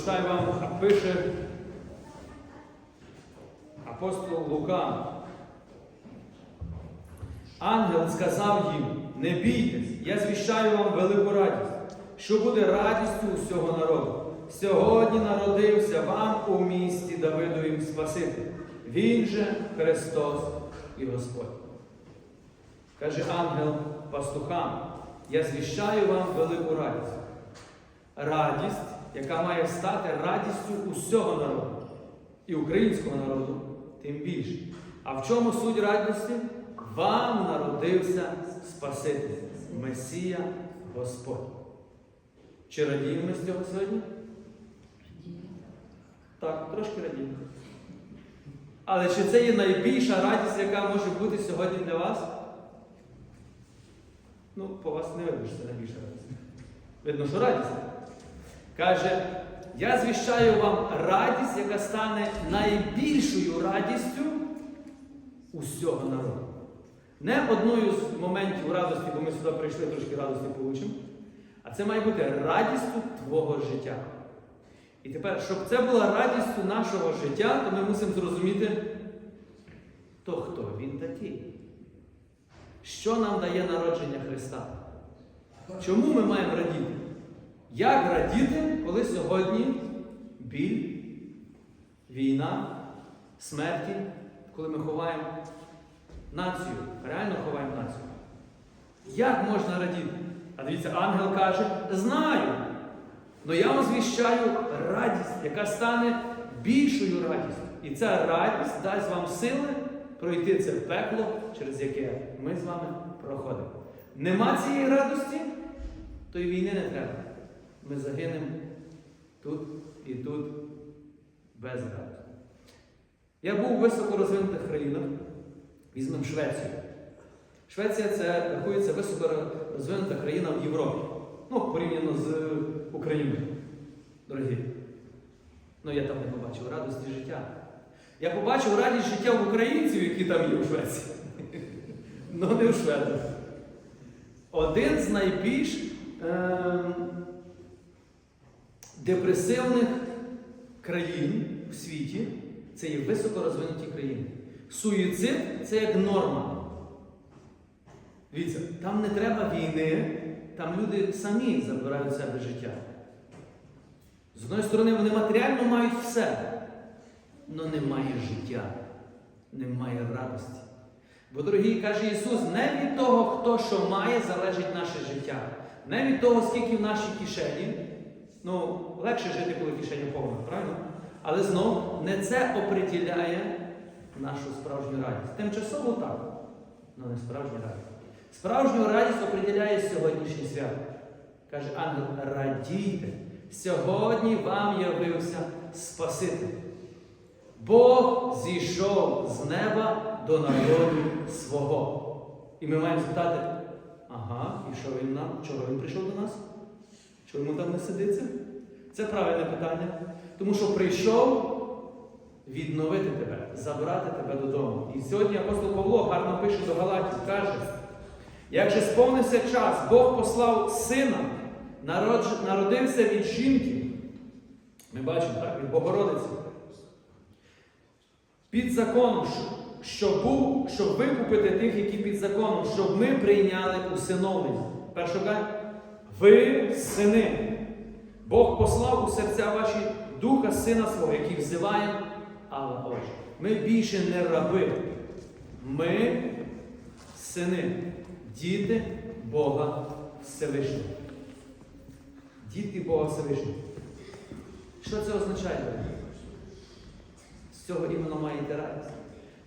Прочитаю вам, пише апостол Лука. Ангел сказав їм: не бійтесь, я звіщаю вам велику радість, що буде радістю усього народу. Сьогодні народився вам у місті Давидовім Спаситель. Він же Христос і Господь. Каже ангел пастухам, я звіщаю вам велику радість. Радість, яка має стати радістю усього народу і українського народу, тим більше. А в чому суть радості? Вам народився Спаситель, Месія Господь. Чи радіємо ми з цього сьогодні? Так, трошки радіємо. Але чи це є найбільша радість, яка може бути сьогодні для вас? Ну, по вас не видно, що це найбільша радість. Видно, що радість. Каже, я звіщаю вам радість, яка стане найбільшою радістю усього народу. Не одною з моментів радості, бо ми сюди прийшли трошки радості получимо, а це має бути радістю твого життя. І тепер, щоб це була радістю нашого життя, то ми мусимо зрозуміти, то хто він такий. Що нам дає народження Христа? Чому ми маємо радіти? Як радіти, коли сьогодні біль, війна, смерті, коли ми ховаємо націю, реально ховаємо націю? Як можна радіти? А дивіться, ангел каже, знаю. Но я вам звіщаю радість, яка стане більшою радістю. І ця радість дасть вам сили пройти це пекло, через яке ми з вами проходимо. Нема цієї радості, то й війни не треба. Ми загинемо тут і тут без радості. Я був у високо розвинутих країнах, візьмемо Швецію. Швеція це рахується високо розвинута країна в Європі. Ну, порівняно з Україною, дорогі. Ну, я там не побачив радості життя. Я побачив радість життя в українців, які там є у Швеції. Ну, не в шведах. Один з найбільш е- депресивних країн в світі це є високо розвинуті країни. Суїцид це як норма. Дивіться, там не треба війни, там люди самі забирають себе життя. З одної сторони, вони матеріально мають все, але немає життя, немає радості. Бо, дорогі, каже Ісус, не від того, хто що має, залежить наше життя. Не від того, скільки в нашій кишені. Ну, легше жити, коли кишеня повна, правильно? Але знов не це оприділяє нашу справжню радість. Тимчасово так, але не справжня радість. Справжню радість оприділяє сьогоднішнє свято. Каже ангел, радійте, сьогодні вам явився Спаситель. Бог зійшов з неба до народу свого. І ми маємо спитати, ага, і що він нам? Чого він прийшов до нас? Чому там не сидиться? Це правильне питання. Тому що прийшов відновити тебе, забрати тебе додому. І сьогодні апостол Павло гарно пише до Галатів, каже, як же сповнився час, Бог послав сина, народився від жінки. Ми бачимо, так, від Богородиці. Під законом, що- щоб був, щоб викупити тих, які під законом, щоб ми прийняли усиновлення. Каже, ви сини. Бог послав у серця ваші духа сина свого, який взиваємо, але Отже. Ми більше не раби. Ми сини, діти Бога Всевишнього. Діти Бога Всевишнього. Що це означає? З цього іменно маєте радість.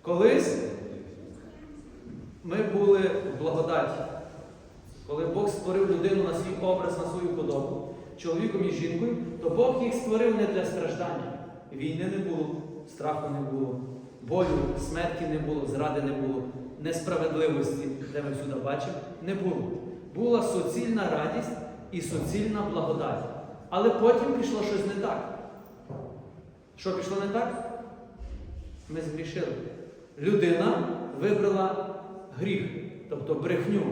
Колись ми були в благодаті, коли Бог створив людину на свій образ, на свою подобу, чоловіком і жінкою, то Бог їх створив не для страждання. Війни не було, страху не було, болю, смерті не було, зради не було, несправедливості, де ми всюди бачимо, не було. Була суцільна радість і суцільна благодать. Але потім пішло щось не так. Що пішло не так? Ми згрішили. Людина вибрала гріх, тобто брехню.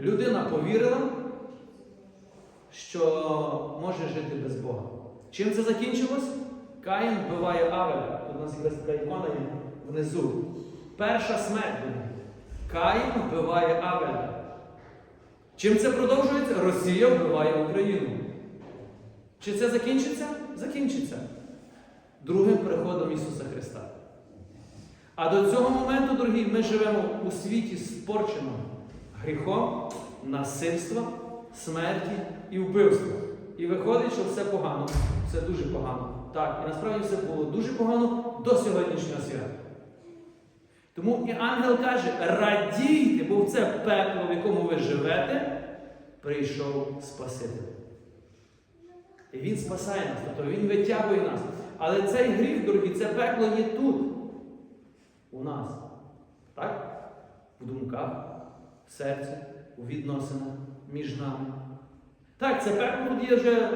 Людина повірила, що може жити без Бога. Чим це закінчилось? Каїн вбиває Авеля. Тут у нас якраз така ікона внизу. Перша смерть. Каїн вбиває Авеля. Чим це продовжується? Росія вбиває Україну. Чи це закінчиться? Закінчиться. Другим приходом Ісуса Христа. А до цього моменту, дорогі, ми живемо у світі спорченому гріхом, насильством, смерті і вбивством. І виходить, що все погано, все дуже погано. Так, і насправді все було дуже погано до сьогоднішнього свята. Тому і ангел каже: радійте, бо в це пекло, в якому ви живете, прийшов Спаситель. І Він спасає нас, тобто Він витягує нас. Але цей гріх, дорогі, це пекло є тут, у нас. Так? В думках, в серці, у відносинах між нами. Так, це пекло є вже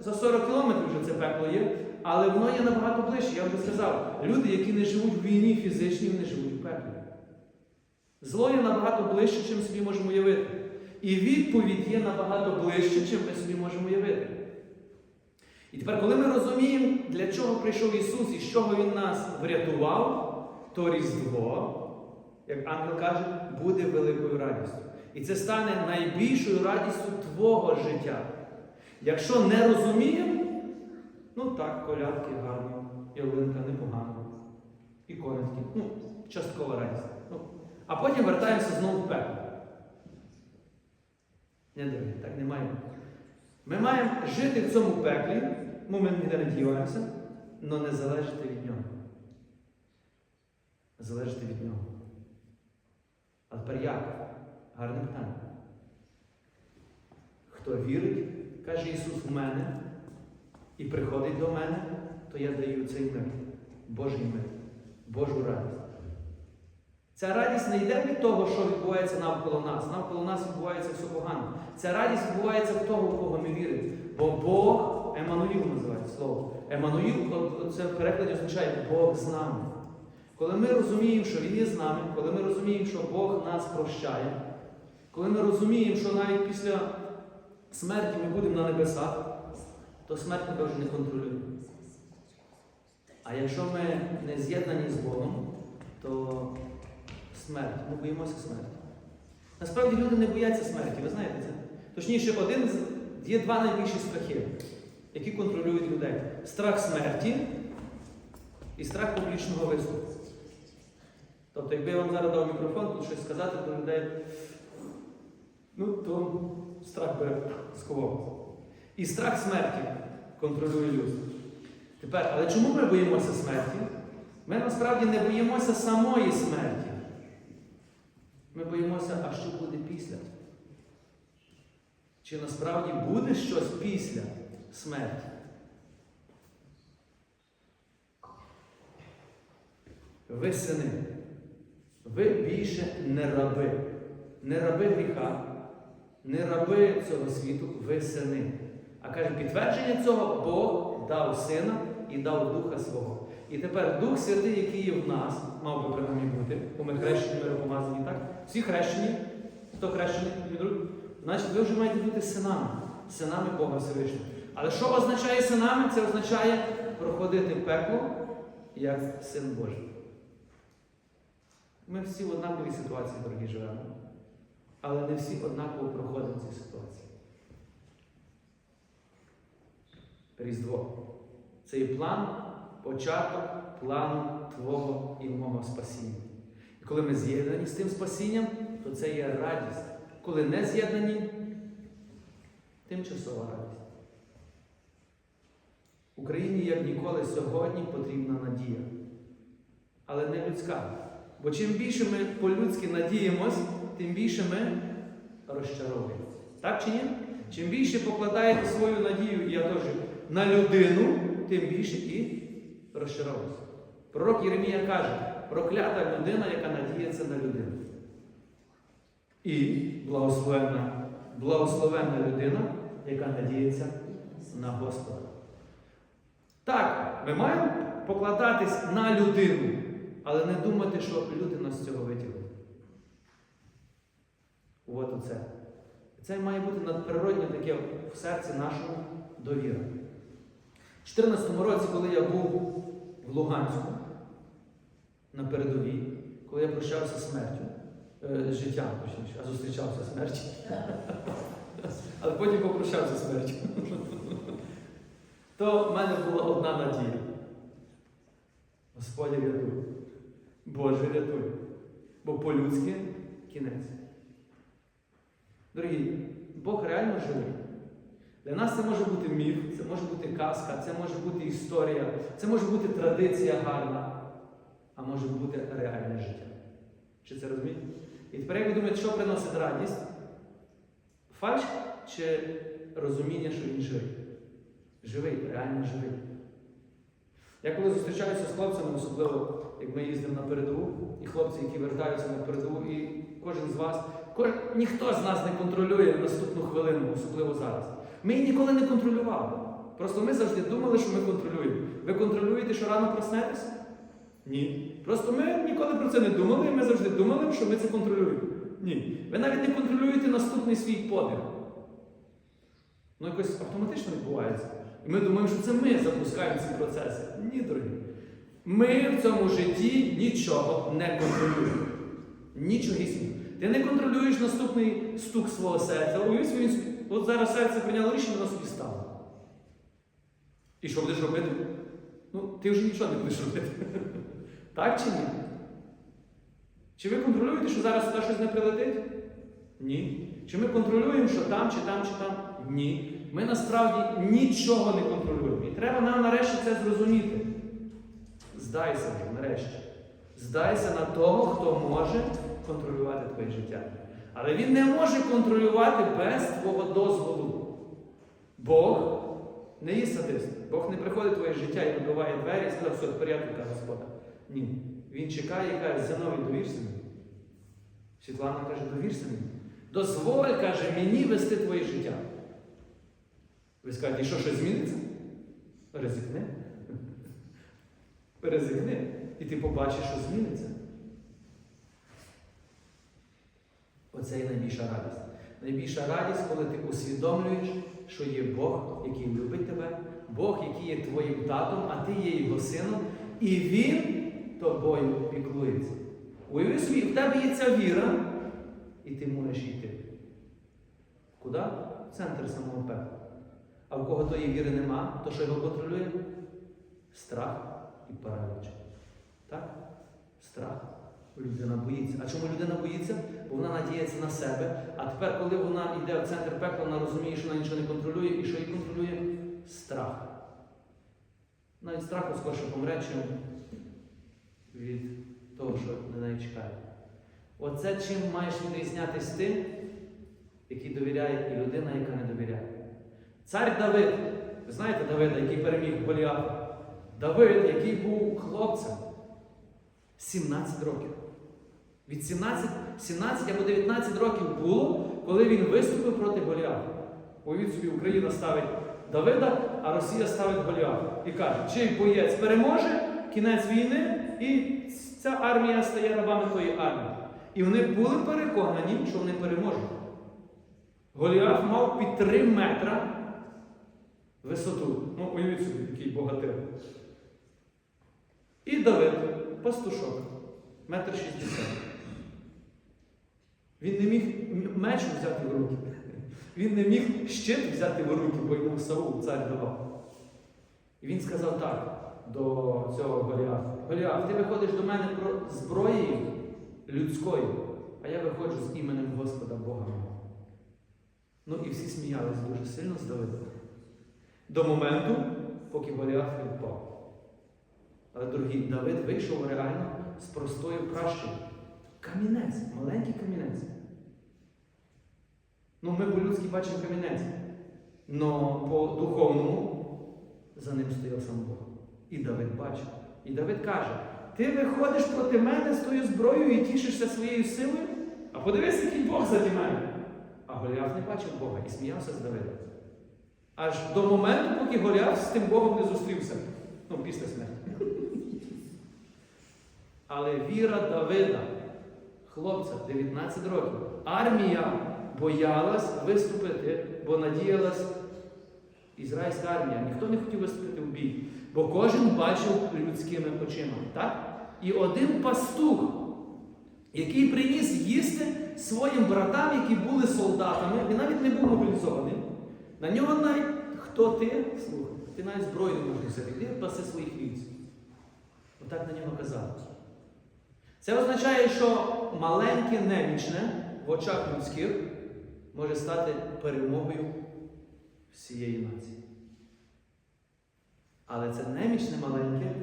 за 40 кілометрів вже це пекло є, але воно є набагато ближче, я вже сказав. Люди, які не живуть в війні фізичній, вони живуть в пеклі. Зло є набагато ближче, чим собі можемо уявити. І відповідь є набагато ближче, чим ми собі можемо уявити. І тепер, коли ми розуміємо, для чого прийшов Ісус і з чого Він нас врятував, то Різдво, як ангел каже, буде великою радістю. І це стане найбільшою радістю твого життя. Якщо не розуміємо, ну так, колядки гарні, ялинка непогано, і колядки, ну, часткова радість. Ну, а потім вертаємося знову в пекло. Не дорогі, так не має бути. Ми маємо жити в цьому пеклі, ну, ми ніде не діваємося, але не залежати від нього. Залежати від нього. Тепер як? Гарне питання. Хто вірить, каже Ісус в мене і приходить до мене, то я даю цей мир, Божий мир, Божу радість. Ця радість не йде від того, що відбувається навколо нас. Навколо нас відбувається все погано. Ця радість відбувається в того, в кого ми віримо. Бо Бог, Еммануїл називається слово. Еммануїл це в перекладі означає Бог з нами. Коли ми розуміємо, що Він є з нами, коли ми розуміємо, що Бог нас прощає, коли ми розуміємо, що навіть після смерті ми будемо на небесах, то смерть тебе вже не контролює. А якщо ми не з'єднані з Богом, то смерть, ми боїмося смерті. Насправді люди не бояться смерті, ви знаєте це? Точніше, один з є два найбільші страхи, які контролюють людей: страх смерті і страх публічного виступу. Тобто, якби я вам зараз дав мікрофон, тут щось сказати до людей, ну, то страх би сховав. І страх смерті контролює людство. Тепер, але чому ми боїмося смерті? Ми насправді не боїмося самої смерті. Ми боїмося, а що буде після? Чи насправді буде щось після смерті? Ви сини. Ви більше не раби. Не раби гріха, не раби цього світу, ви сини. А каже, підтвердження цього Бог дав сина і дав Духа свого. І тепер Дух Святий, який є в нас, мав би принаймні бути, бо ми хрещені, ми помазані, так? Всі хрещені, хто хрещений, значить ви вже маєте бути синами, синами Бога Всевишнього. Але що означає синами? Це означає проходити пекло як син Божий. Ми всі в однаковій ситуації, дорогі, живемо. Але не всі однаково проходимо ці ситуації. Різдво. Це є план, початок плану Твого і мого спасіння. І коли ми з'єднані з тим спасінням, то це є радість. Коли не з'єднані, тимчасова радість. Україні, як ніколи, сьогодні потрібна надія. Але не людська. Бо чим більше ми по-людськи надіємось, тим більше ми розчаровуємо. Так чи ні? Чим більше покладаєте свою надію, я теж, на людину, тим більше і розчаровуєтеся. Пророк Єремія каже, проклята людина, яка надіється на людину. І благословенна, благословенна людина, яка надіється на Господа. Так, ми маємо покладатись на людину, але не думати, що люди нас з цього витягнуть. От оце. Це має бути надприродне таке в серці нашому довіра. У 2014 році, коли я був в Луганську на передовій, коли я прощався смертю, е, життям, точніше, а зустрічався смертю. Але потім попрощався смертю. То в мене була одна надія. Господи рятуй. Боже рятуй. Бо по-людськи кінець. Дорогі, Бог реально живий. Для нас це може бути міф, це може бути казка, це може бути історія, це може бути традиція гарна, а може бути реальне життя. Чи це розумієте? І тепер як ви думаєте, що приносить радість? Фальш чи розуміння, що він живий? Живий, реально живий. Я коли зустрічаюся з хлопцями, особливо як ми їздимо на передову, і хлопці, які вертаються на передову, і кожен з вас, кож... ніхто з нас не контролює наступну хвилину, особливо зараз. Ми її ніколи не контролювали. Просто ми завжди думали, що ми контролюємо. Ви контролюєте, що рано проснетесь? Ні. Просто ми ніколи про це не думали, і ми завжди думали, що ми це контролюємо. Ні. Ви навіть не контролюєте наступний свій подих. Ну, якось автоматично відбувається. І ми думаємо, що це ми запускаємо ці процеси. Ні, дорогі. Ми в цьому житті нічого не контролюємо. Нічогісінько. Ти не контролюєш наступний стук свого серця. Уявіть от зараз серце прийняло рішення, воно собі стало. І що будеш робити? Ну, ти вже нічого не будеш робити. Так чи ні? Чи ви контролюєте, що зараз сюди щось не прилетить? Ні. Чи ми контролюємо, що там, чи там, чи там? Ні. Ми насправді нічого не контролюємо. Треба нам нарешті це зрозуміти. Здайся вже, нарешті. Здайся на того, хто може контролювати твоє життя. Але він не може контролювати без твого дозволу. Бог не є садист. Бог не приходить в твоє життя і вибиває двері і сказав, все, тепер я така Господа. Ні. Він чекає і каже, Зиновій, довірся мені. Світлана каже, довірся мені. Дозволь, каже, мені вести твоє життя. Ви скажете, і що щось зміниться? Ризикни. Ризикни. І ти побачиш, що зміниться. Оце і найбільша радість. Найбільша радість, коли ти усвідомлюєш, що є Бог, який любить тебе, Бог, який є твоїм татом, а ти є його сином, і Він тобою піклується. Уяви собі, в тебе є ця віра, і ти можеш йти. Куди? В центр самого пекла. А в кого тої віри нема, то що його контролює? Страх і параліч. Так? Страх. Людина боїться. А чому людина боїться? Бо вона надіється на себе. А тепер, коли вона йде в центр пекла, вона розуміє, що вона нічого не контролює, і що її контролює? Страх. Навіть страху скорше помре, чим від того, що на неї чекає. Оце чим маєш відрізнятися тим, який довіряє, і людина, яка не довіряє. Цар Давид, ви знаєте Давида, який переміг Голіафа? Давид, який був хлопцем 17 років. Від 17, 17 або 19 років було, коли він виступив проти Голіафа. Уявіть собі, Україна ставить Давида, а Росія ставить Голіафа. І каже, чий боєць переможе, кінець війни, і ця армія стає рабами тої армії. І вони були переконані, що вони переможуть. Голіаф мав під 3 метра висоту. Ну, уявіть собі, такий богатир. І Давид, пастушок, метр шістдесят. Він не міг меч взяти в руки. Він не міг щит взяти в руки, бо йому Саул цар давав. І він сказав так до цього Голіафа. Голіаф, ти виходиш до мене про зброєю людською, а я виходжу з іменем Господа Бога. Ну і всі сміялись дуже сильно з Давидом. До моменту, поки Голіаф не впав. Але, дорогі, Давид вийшов реально з простою пращею. Камінець, маленький камінець. Ну, ми по-людськи бачимо камінець. Но по духовному за ним стояв сам Бог. І Давид бачив. І Давид каже: ти виходиш проти мене з тою зброєю і тішишся своєю силою, а подивись, який Бог заді мене. А Голіаф не бачив Бога і сміявся з Давидом. Аж до моменту, поки Голіаф з тим Богом не зустрівся. Ну, після смерті. Але віра Давида, хлопця 19 років, армія боялась виступити, бо надіялась ізраїльська армія, ніхто не хотів виступити в бій, бо кожен бачив людськими очима. Так? І один пастух, який приніс їсти своїм братам, які були солдатами, він навіть не був мобілізований. На нього навіть хто ти? Слухай, ти навіть зброю не можеш носити, ти паси своїх вівців. Отак на нього казали. Це означає, що маленьке немічне в очах людських може стати перемогою всієї нації. Але це немічне маленьке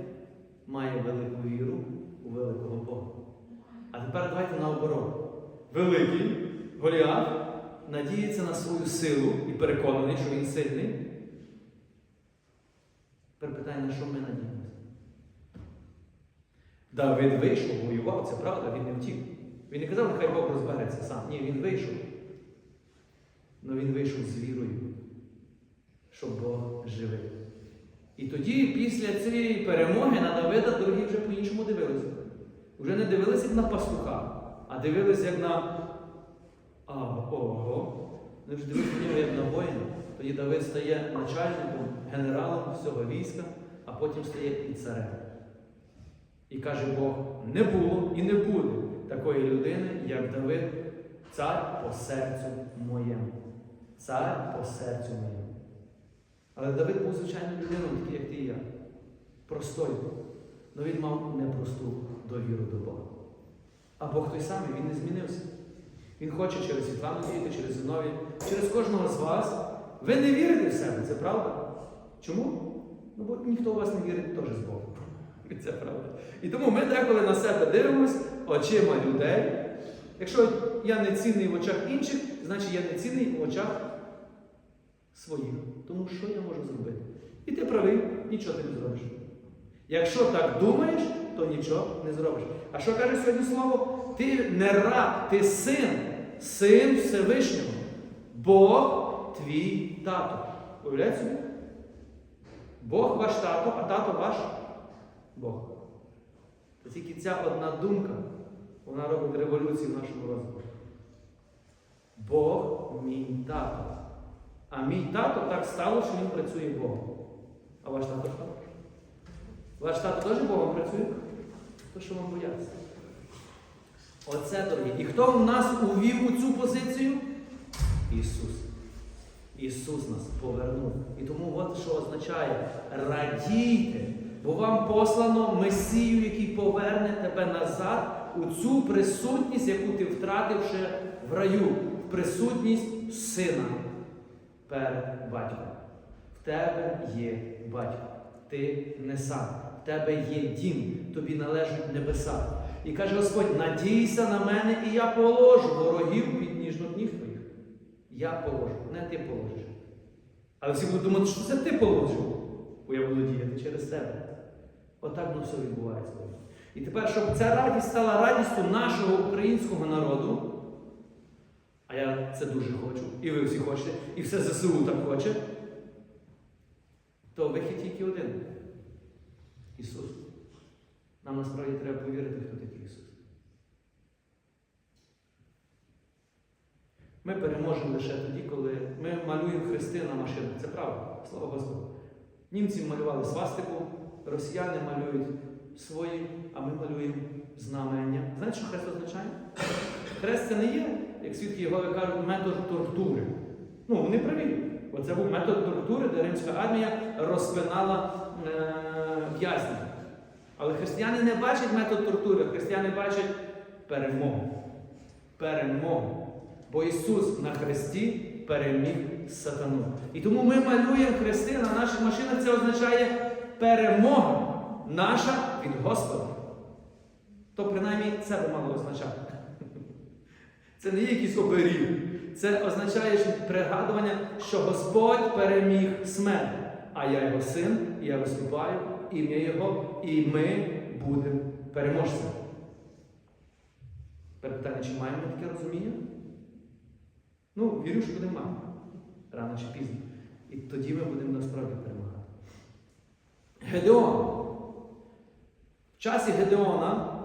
має велику віру у великого Бога. А тепер давайте наоборот. Великий Голіаф надіється на свою силу і переконаний, що він сильний. Тепер питання, на що ми надіємося? Давид вийшов, воював, це правда, він не втік. Він не казав, нехай Бог розбереться сам. Ні, він вийшов. Але він вийшов з вірою, що Бог живий. І тоді, після цієї перемоги на Давида, дорогі вже по-іншому дивилися. Вже не дивилися як на пастуха, а дивилися як на а, ого. Вони вже дивилися на нього як на воїна. Тоді Давид стає начальником, генералом всього війська, а потім стає і царем. І каже Бог, не було і не буде такої людини, як Давид, цар по серцю моєму. Цар по серцю моєму. Але Давид був звичайною людиною, такий, як ти і я. Простою. Але він мав непросту довіру до Бога. А Бог той самий, він не змінився. Він хоче через Світлану діяти, через Зинові, через кожного з вас. Ви не вірите в себе, це правда? Чому? Ну, бо ніхто у вас не вірить теж з Богом. Це правда. І тому ми деколи на себе дивимося очима людей. Якщо я не цінний в очах інших, значить я не цінний в очах своїх. Тому що я можу зробити? І ти правий, нічого ти не зробиш. Якщо так думаєш, то нічого не зробиш. А що каже сьогодні слово? Ти не раб, ти син, син Всевишнього. Бог твій тато. Уявляєте собі? Бог ваш тато, а тато ваш Бог. Це тільки ця одна думка, вона робить революцію в нашому розумі. Бог мій тато. А мій тато так стало, що він працює Богом. А ваш тато хто? Ваш тато теж Богом працює? То що вам бояться? Оце дорогі. І хто в нас увів у цю позицію? Ісус. Ісус нас повернув. І тому от що означає радійте, бо вам послано Месію, який поверне тебе назад у цю присутність, яку ти втратив ще в раю, в присутність сина перед батьком. В тебе є батько. Ти не сам. В тебе є дім, тобі належать небеса. І каже Господь: надійся на мене, і я положу ворогів під ніжних ніг твоїх. Я положу, не ти положиш. Але всі будуть думати, що це ти положив, бо я буду діяти через тебе. Отак воно все відбувається. І тепер, щоб ця радість стала радістю нашого українського народу, а я це дуже хочу, і ви всі хочете, і все ЗСУ так хоче, то вихід тільки один. Ісус. Нам насправді треба повірити, хто такий Ісус. Ми переможемо лише тоді, коли ми малюємо хрести на машинах. Це правда, слава Господу. Німці малювали свастику, росіяни малюють свої, а ми малюємо знамення. Знаєте, що хрест означає? Хрест це не є, як свідки Єгови кажуть, метод тортури. Ну, вони праві. Оце був метод тортури, де римська армія розпинала е- в'язнів. Але християни не бачать метод тортури, християни бачать перемогу. Перемогу. Бо Ісус на хресті переміг сатану. І тому ми малюємо хрести на наших машинах, це означає перемога наша від Господа. То принаймні це би мало означати. Це не є якийсь оберіг. Це означає що пригадування, що Господь переміг смерть, а я його син, і я виступаю, ім'я Його, і ми будемо переможцями. Питання, чи маємо таке розуміння? Ну, вірю, що будемо мати. Рано чи пізно. І тоді ми будемо насправді перемагати. Гедеон. В часі Гедеона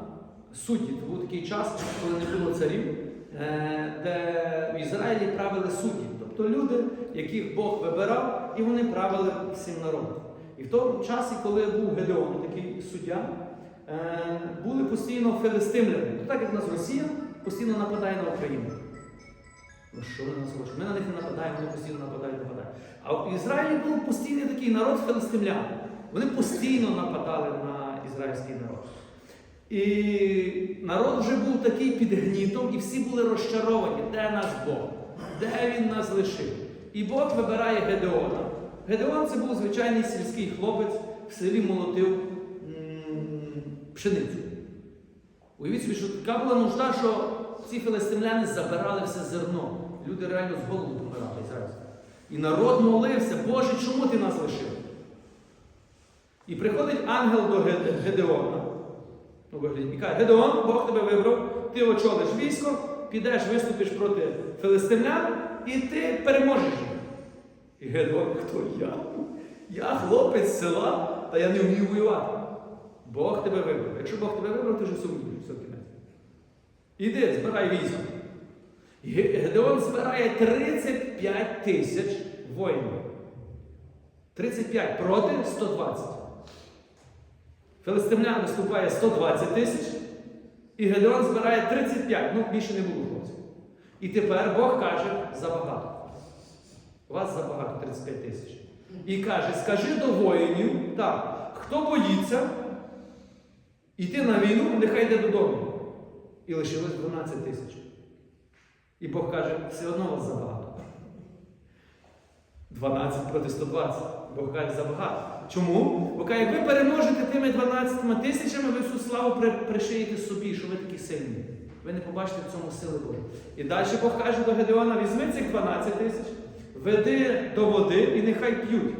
судді, це був такий час, коли не було царів, е, де в Ізраїлі правили судді. Тобто люди, яких Бог вибирав, і вони правили всім народом. І в тому часі, коли був Гедеон, такий суддя, е, були постійно филистимляни. То так як нас Росія постійно нападає на Україну. Ну що вони нас хочуть? Ми на них не нападаємо, вони постійно нападають, нападають. А в Ізраїлі був постійний такий народ филистимлян. Вони постійно нападали на ізраїльський народ. І народ вже був такий під гнітом, і всі були розчаровані, де наш Бог, де він нас лишив. І Бог вибирає Гедеона. Гедеон це був звичайний сільський хлопець, в селі молотив пшеницю. Уявіть собі, що така була нужда, що ці филистимляни забирали все зерно. Люди реально з голоду помирали зараз. І народ молився, Боже, чому ти нас лишив? І приходить ангел до Гедеона. Ну, вигляді, і каже, Гедеон, Бог тебе вибрав, ти очолиш військо, підеш, виступиш проти филистимлян, і ти переможеш їх. І Гедеон, хто я? Я хлопець села, та я не вмію воювати. Бог тебе вибрав. Якщо Бог тебе вибрав, ти все вмієш, все кінець. Іди, збирай військо. Гедеон збирає 35 тисяч воїнів. 35 проти 120. Филистимлян виступає 120 тисяч, і Гедеон збирає 35, ну більше не було хлопців. І тепер Бог каже забагато. У вас забагато 35 тисяч. І каже, скажи до воїнів, так, хто боїться йти на війну, нехай йде додому. І лишилось 12 тисяч. І Бог каже, все одно вас забагато. 12 проти 120. Бог каже, забагато. Чому? Бо каже, як ви переможете тими 12 тисячами, ви всю славу пришиєте собі, що ви такі сильні. Ви не побачите в цьому сили Бога. І далі Бог каже до Гедеона, візьми цих 12 тисяч, веди до води і нехай п'ють.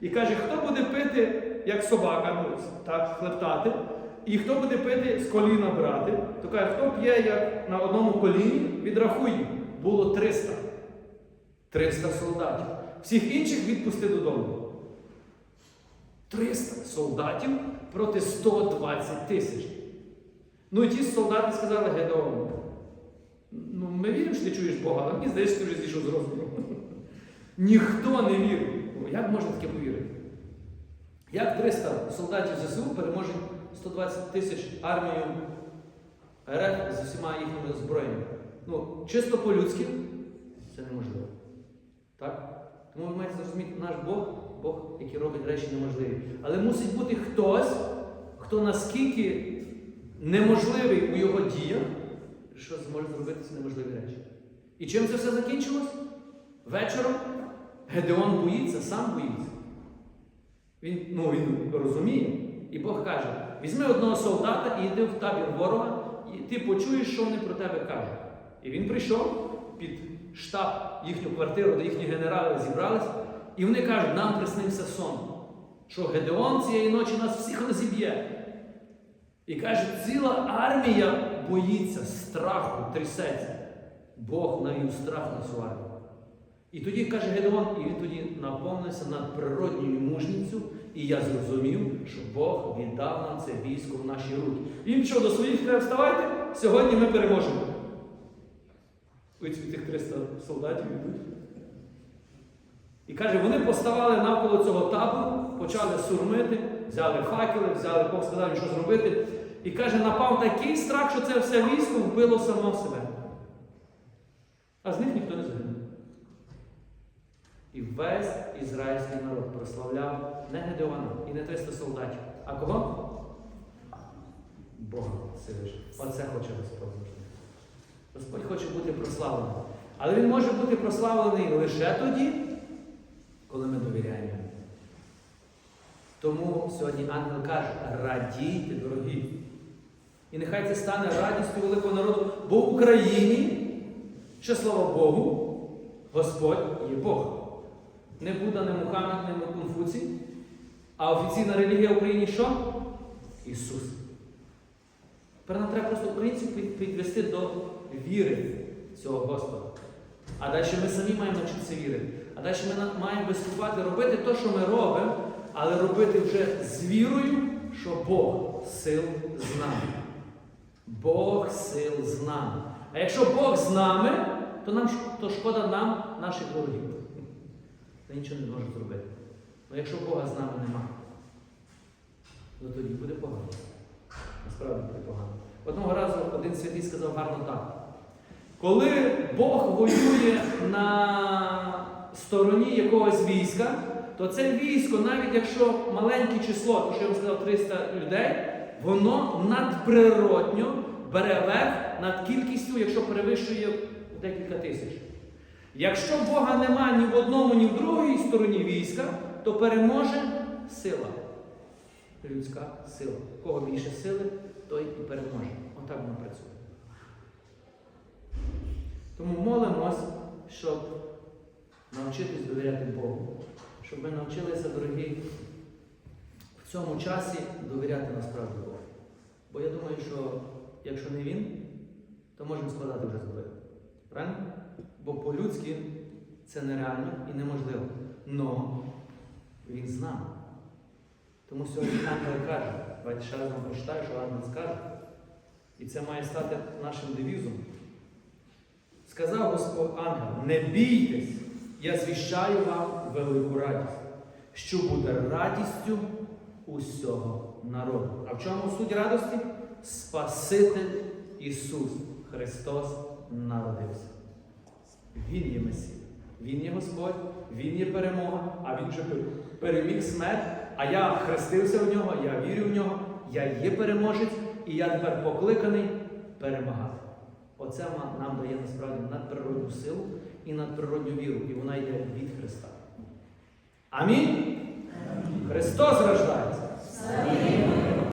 І каже, хто буде пити, як собака, ну, так, хлептати, і хто буде пити з коліна брати, то каже, хто п'є як на одному коліні, відрахуй. Було 300. 300 солдатів. Всіх інших відпусти додому. 300 солдатів проти 120 тисяч. Ну і ті солдати сказали Гедеону, ну ми віримо, що ти чуєш Бога, але мені здається, що ти вже зійшов з розуму. Ніхто не вірив. Як можна таке повірити? Як 300 солдатів ЗСУ переможуть 120 тисяч армію РФ з усіма їхніми зброями? Ну, чисто по-людськи це неможливо. Так? Тому ви маєте зрозуміти, наш Бог, Бог, який робить речі неможливі. Але мусить бути хтось, хто наскільки неможливий у його діях, що зможе зробити ці неможливі речі. І чим це все закінчилось? Вечором Гедеон боїться, сам боїться. Він, ну, він розуміє. І Бог каже: візьми одного солдата і йди в табір ворога, і ти почуєш, що вони про тебе кажуть. І він прийшов під штаб їхню квартиру, де їхні генерали зібрались, і вони кажуть, нам приснився сон, що Гедеон цієї ночі нас всіх розіб'є. І каже, ціла армія боїться страху, трясеться. Бог навів страх на цю армію. І тоді каже Гедеон, і він тоді наповнився над природньою мужністю, і я зрозумів, що Бог віддав нам це військо в наші руки. Він пішов до своїх каже, вставайте, сьогодні ми переможемо. Ось тих 300 солдатів йдуть. І каже, вони поставали навколо цього табору, почали сурмити, взяли факели, взяли, Бог сказав що зробити. І каже, напав такий страх, що це все військо вбило само себе. А з них ніхто не загинув. І весь ізраїльський народ прославляв не Гедеона і не 300 солдатів. А кого? Бога Всевишнього. Оце хоче Господь. Господь хоче бути прославлений. Але Він може бути прославлений лише тоді, коли ми довіряємо. Тому сьогодні ангел каже, радійте, дорогі. І нехай це стане радістю великого народу, бо в Україні, ще слава Богу, Господь є Бог. Не Будда, не Мухаммед, не Конфуцій, а офіційна релігія в Україні що? Ісус. Тепер нам треба просто українців підвести до віри цього Господа. А далі ми самі маємо навчитися вірити. А далі ми маємо виступати, робити те, що ми робимо, але робити вже з вірою, що Бог сил з нами. Бог сил з нами. А якщо Бог з нами, то нам то шкода нам наших ворогів. Ми нічого не можемо зробити. Ну якщо Бога з нами нема, то тоді буде погано. Насправді буде погано. Одного разу один святий сказав гарно так. Коли Бог воює на стороні якогось війська, то це військо, навіть якщо маленьке число, то що я вам сказав 300 людей, воно надприродньо бере верх над кількістю, якщо перевищує декілька тисяч. Якщо Бога нема ні в одному, ні в другій стороні війська, то переможе сила. Людська сила. Кого більше сили, той і переможе. Отак воно працює. Тому молимось, щоб навчитись довіряти Богу. Щоб ми навчилися, дорогі, в цьому часі довіряти насправді Богу. Бо я думаю, що якщо не він, то можемо складати вже зброю. Правильно? Бо по-людськи це нереально і неможливо. Но він з нами. Тому сьогодні ангел каже, давайте ще раз вам прочитаю, що ангел скаже. І це має стати нашим девізом. Сказав Господь ангел, не бійтесь, я звіщаю вам велику радість, що буде радістю усього народу. А в чому суть радості? Спаситель Ісус Христос народився. Він є Месія. Він є Господь, Він є перемога, а Він вже переміг смерть. А я хрестився в нього, я вірю в нього, я є переможець, і я тепер покликаний перемагати. Оце нам дає насправді надприродну силу і надприродню віру, і вона йде від Христа. Амінь. Христос рождається.